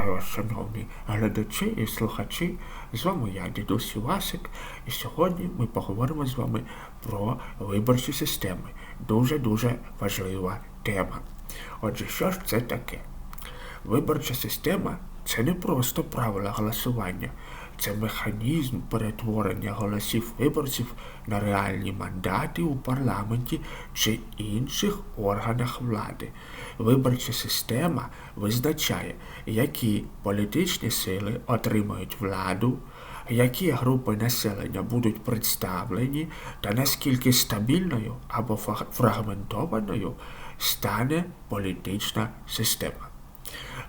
Вітаю шановні глядачі і слухачі. З вами я, дідусь Івасик, і сьогодні ми поговоримо з вами про виборчі системи. Дуже-дуже важлива тема. Отже, що ж це таке? Виборча система це не просто правила голосування, це механізм перетворення голосів виборців на реальні мандати у парламенті чи інших органах влади. Виборча система визначає, які політичні сили отримають владу, які групи населення будуть представлені та наскільки стабільною або фрагментованою стане політична система.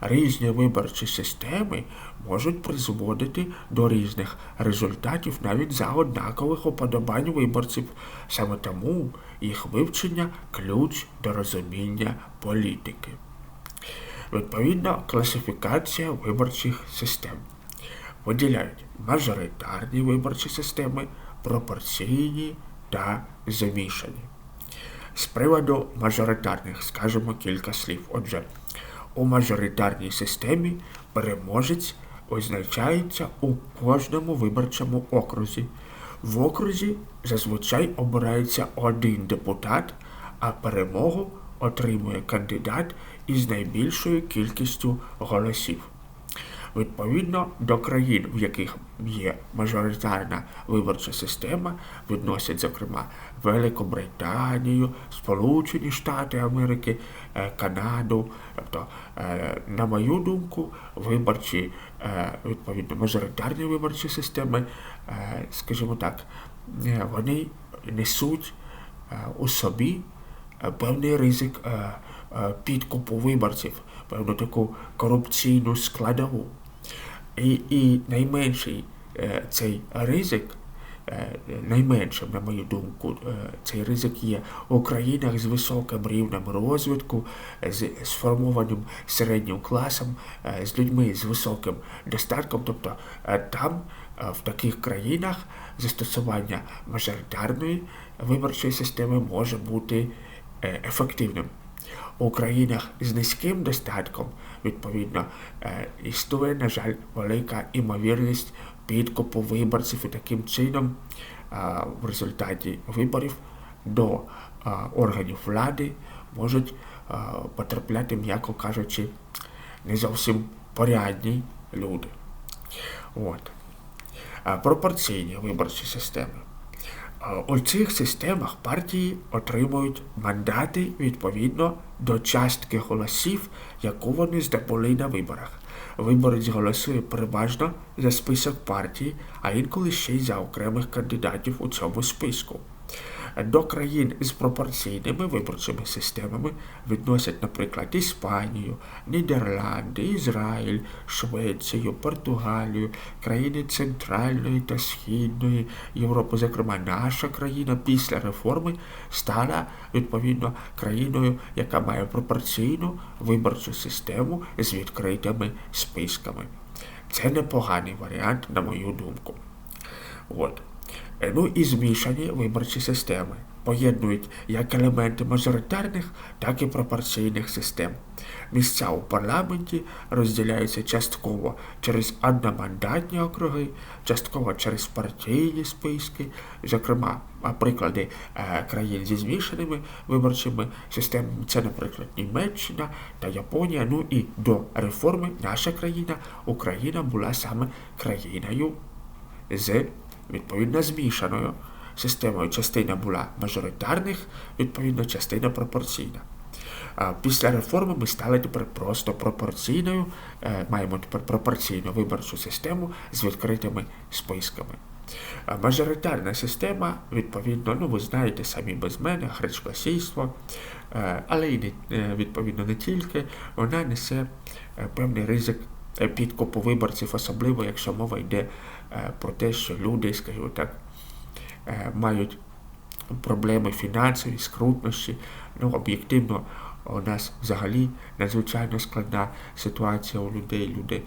Різні виборчі системи можуть призводити до різних результатів навіть за однакових уподобань виборців. Саме тому їх вивчення ключ до розуміння політики. Відповідно, класифікація виборчих систем. Виділяють мажоритарні виборчі системи, пропорційні та замішані. З приводу мажоритарних скажемо кілька слів. Отже, у мажоритарній системі переможець визначається у кожному виборчому окрузі. В окрузі зазвичай обирається один депутат, а перемогу отримує кандидат із найбільшою кількістю голосів. Відповідно до країн, в яких є мажоритарна виборча система, відносять, зокрема, Великобританію, Сполучені Штати Америки, е, Канаду. Тобто, е, на мою думку, виборчі, е, відповідно, мажоритарні виборчі системи, скажімо так, вони несуть у собі певний ризик підкупу виборців, певну таку корупційну складову. І і найменший е, цей ризик, е, найменшим, на мою думку, е, цей ризик є у країнах з високим рівнем розвитку, з сформованим середнім класом, е, з людьми з високим достатком. Тобто е, там, е, в таких країнах, застосування мажоритарної виборчої системи може бути е, ефективним. У країнах з низьким достатком, відповідно, е, існує, на жаль, велика імовірність підкупу виборців і таким чином е, в результаті виборів до е, органів влади можуть потрапляти, м'яко кажучи, не зовсім порядні люди. От. Пропорційні виборчі системи. У цих системах партії отримують мандати відповідно до частки голосів, яку вони здобули на виборах. Виборець голосує переважно за список партії, а інколи ще й за окремих кандидатів у цьому списку. До країн з пропорційними виборчими системами відносять, наприклад, Іспанію, Нідерланди, Ізраїль, Швецію, Португалію, країни Центральної та Східної Європи, зокрема, наша країна після реформи стала відповідно країною, яка має пропорційну виборчу систему з відкритими списками. Це непоганий варіант, на мою думку. От. Е, ну і змішані виборчі системи поєднують як елементи мажоритарних, так і пропорційних систем. Місця у парламенті розділяються частково через одномандатні округи, частково через партійні списки, зокрема, приклади е, країн зі змішаними виборчими системами, це, наприклад, Німеччина та Японія. Ну і до реформи наша країна, Україна була саме країною з відповідно змішаною системою. Частина була мажоритарних, відповідно, частина пропорційна. Після реформи ми стали тепер просто пропорційною, е, маємо тепер пропорційну виборчу систему з відкритими списками. Мажоритарна система, відповідно, ну ви знаєте самі без мене, гречкосійство, е, але і е, відповідно не тільки, вона несе певний ризик підкупу виборців, особливо якщо мова йде про те, що люди, скажімо так, е, мають проблеми фінансові, скрутнощі. Ну, об'єктивно, у нас взагалі надзвичайно складна ситуація у людей. Люди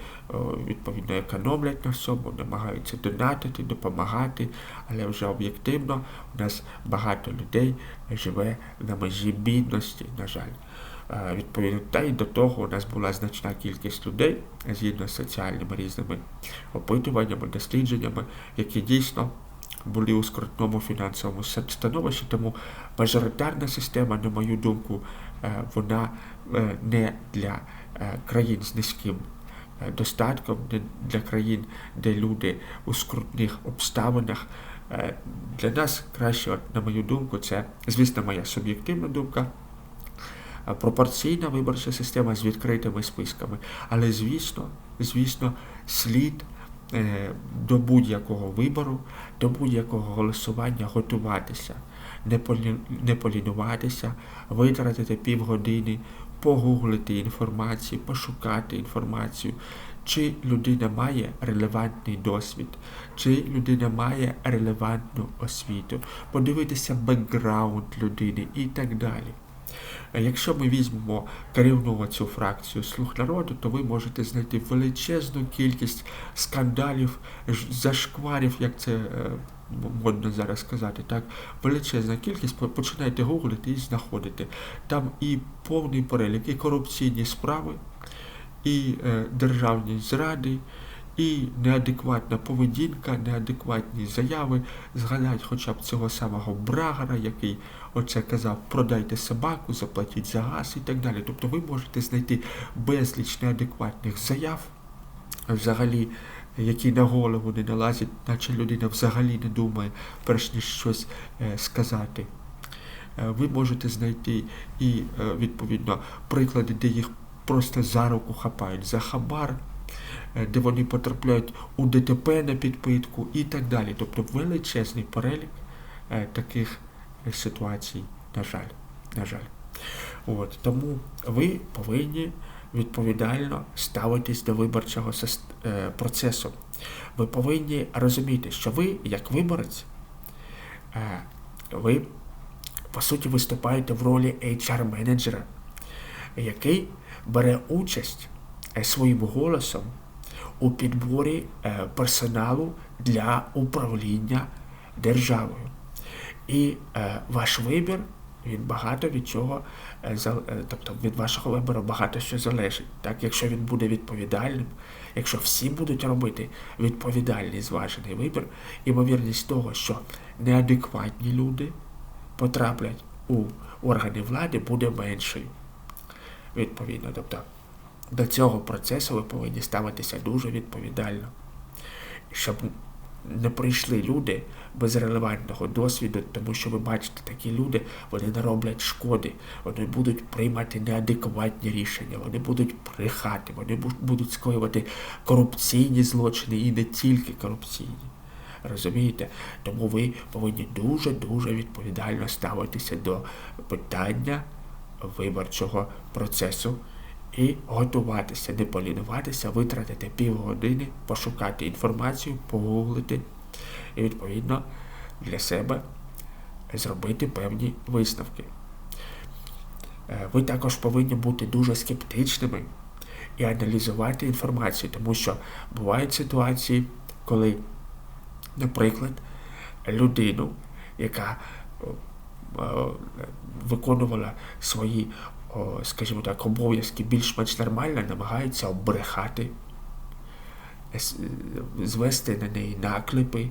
відповідно економлять на всьому, намагаються донатити, допомагати, але вже об'єктивно у нас багато людей живе на межі бідності, на жаль. Е, відповідно, та й до того у нас була значна кількість людей згідно з соціальними різними опитуваннями, дослідженнями, які дійсно були у скрутному фінансовому становищі. Тому мажоритарна система, на мою думку, е, вона е, не для країн з низьким достатком, не для країн, де люди у скрутних обставинах. Для нас краще, на мою думку, це, звісно, моя суб'єктивна думка пропорційна виборча система з відкритими списками. Але, звісно, звісно, слід е, до будь-якого вибору, до будь-якого голосування готуватися, не полінуватися, витратити півгодини, погуглити інформацію, пошукати інформацію. Чи людина має релевантний досвід, чи людина має релевантну освіту, подивитися бекграунд людини і так далі. Якщо ми візьмемо керівну цю фракцію слуг народу, то ви можете знайти величезну кількість скандалів, зашкварів, як це е, модно зараз сказати, так, величезна кількість, починайте гуглити і знаходити. Там і повний перелік, і корупційні справи, і е, державні зради. І неадекватна поведінка, неадекватні заяви, згадать хоча б цього самого Брагара, який оце казав, продайте собаку, заплатіть за газ і так далі. Тобто ви можете знайти безліч неадекватних заяв, взагалі, які на голову не налазять, наче людина взагалі не думає, перш ніж щось е, сказати. Е, ви можете знайти і, е, відповідно, приклади, де їх просто за руку хапають за хабар. Е, де вони потрапляють у ДТП на підпитку і так далі. Тобто величезний перелік е, таких ситуацій, на жаль. на жаль. От, Тому ви повинні відповідально ставитись до виборчого е, процесу. Ви повинні розуміти, що ви, як виборець, ви, по суті, виступаєте в ролі HR-менеджера, який бере участь своїм голосом у підборі е, персоналу для управління державою. І е, ваш вибір, він багато від чого, е, тобто від вашого вибору багато що залежить. Так, Якщо він буде відповідальним, якщо всі будуть робити відповідальний зважений вибір, ймовірність того, що неадекватні люди потраплять у органи влади, буде меншою. Відповідно, тобто до цього процесу ви повинні ставитися дуже відповідально, щоб не прийшли люди без релевантного досвіду, тому що ви бачите, такі люди вони не роблять шкоди, вони будуть приймати неадекватні рішення, вони будуть брехати, вони будуть скоювати корупційні злочини і не тільки корупційні. Розумієте? Тому ви повинні дуже-дуже відповідально ставитися до питання виборчого процесу і готуватися, не полінуватися, витратити півгодини, пошукати інформацію, погуглити і, відповідно, для себе зробити певні висновки. Е, ви також повинні бути дуже скептичними і аналізувати інформацію, тому що бувають ситуації, коли, наприклад, людину, яка виконувала свої скажімо так, обов'язки більш-менш нормально, намагаються обрехати, звести на неї наклепи.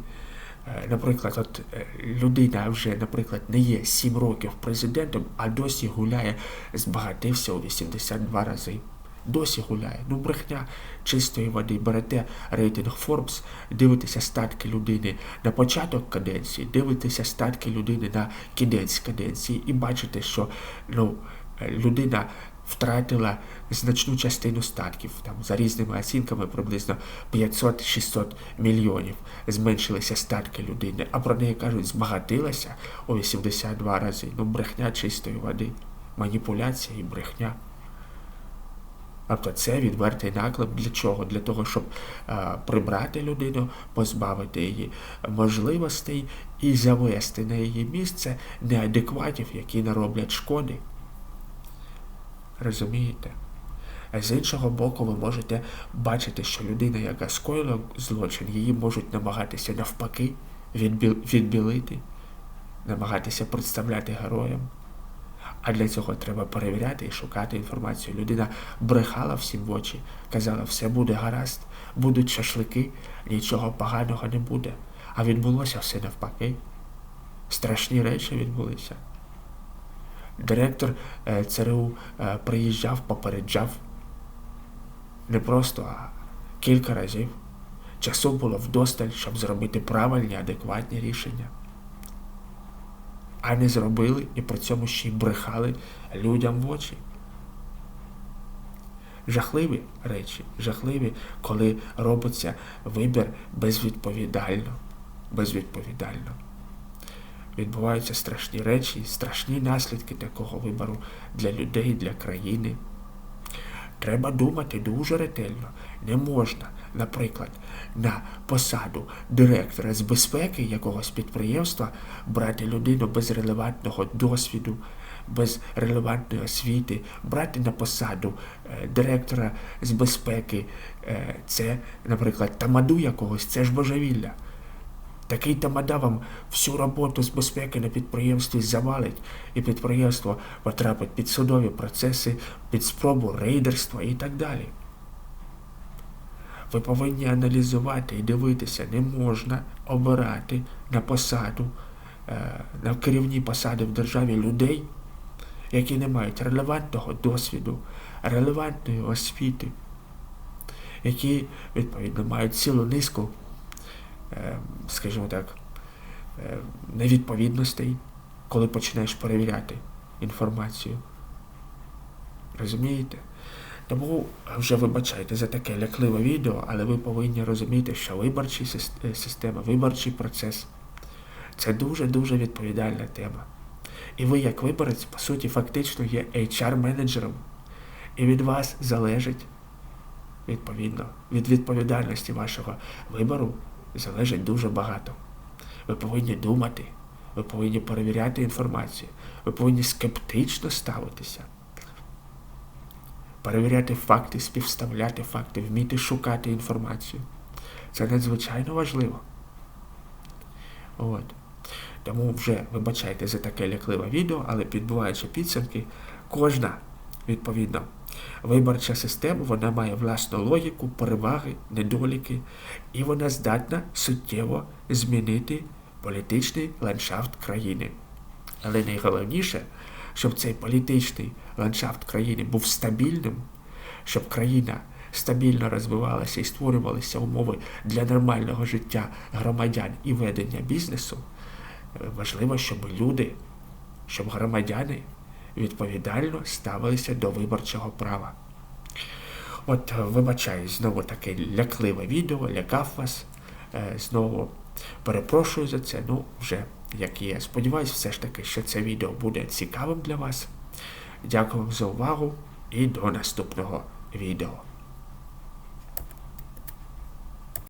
Е, наприклад, от е, людина вже, наприклад, не є 7 років президентом, а досі гуляє, збагатився у 82 рази. Досі гуляє. Ну, брехня чистої води. Берете рейтинг Forbes, дивитеся статки людини на початок каденції, дивитеся статки людини на кінець каденції і бачите, що ну, людина втратила значну частину статків. Там, За різними оцінками приблизно 500-600 мільйонів зменшилися статки людини, а про неї кажуть, збагатилася у 82 рази. Ну, брехня чистої води, маніпуляція і брехня. Тобто це відвертий наклеп для чого? Для того, щоб а, прибрати людину, позбавити її можливостей і завести на її місце неадекватів, які нароблять шкоди. Розумієте? З іншого боку, ви можете бачити, що людина, яка скоїла злочин, її можуть намагатися навпаки відбілити, намагатися представляти героям. А для цього треба перевіряти і шукати інформацію. Людина брехала всім в очі, казала, все буде гаразд, будуть шашлики, нічого поганого не буде. А відбулося все навпаки. Страшні речі відбулися. Директор е, ЦРУ е, приїжджав, попереджав. Не просто, а кілька разів. Часу було вдосталь, щоб зробити правильні, адекватні рішення. А не зробили і при цьому ще й брехали людям в очі. Жахливі речі, жахливі, коли робиться вибір безвідповідально. Безвідповідально. Відбуваються страшні речі, страшні наслідки такого вибору для людей, для країни. Треба думати дуже ретельно. Не можна, наприклад, на посаду директора з безпеки якогось підприємства брати людину без релевантного досвіду, без релевантної освіти, брати на посаду е, директора з безпеки. Е, це, наприклад, тамаду якогось, це ж божевілля. Такий тамада вам всю роботу з безпеки на підприємстві завалить, і підприємство потрапить під судові процеси, під спробу рейдерства і так далі. Ви повинні аналізувати і дивитися, не можна обирати на посаду, е, на керівні посади в державі людей, які не мають релевантного досвіду, релевантної освіти, які, відповідно, мають цілу низку скажімо так, е, невідповідностей, коли починаєш перевіряти інформацію. Розумієте? Тому вже вибачайте за таке лякливе відео, але ви повинні розуміти, що виборча е, система, виборчий процес це дуже-дуже відповідальна тема. І ви, як виборець, по суті, фактично є HR-менеджером. І від вас залежить, відповідно, від відповідальності вашого вибору залежить дуже багато. Ви повинні думати, ви повинні перевіряти інформацію, ви повинні скептично ставитися, перевіряти факти, співставляти факти, вміти шукати інформацію. Це надзвичайно важливо. От. Тому вже вибачайте за таке лякливе відео, але підбуваючи підсумки, кожна, відповідно, Виборча система вона має власну логіку, переваги, недоліки, і вона здатна суттєво змінити політичний ландшафт країни. Але найголовніше, щоб цей політичний ландшафт країни був стабільним, щоб країна стабільно розвивалася і створювалися умови для нормального життя громадян і ведення бізнесу, важливо, щоб люди, щоб громадяни відповідально ставилися до виборчого права. От, е, вибачаю, знову таке лякливе відео, лякав вас. Е, знову перепрошую за це. Ну, вже як є. Сподіваюсь, все ж таки, що це відео буде цікавим для вас. Дякую вам за увагу і до наступного відео.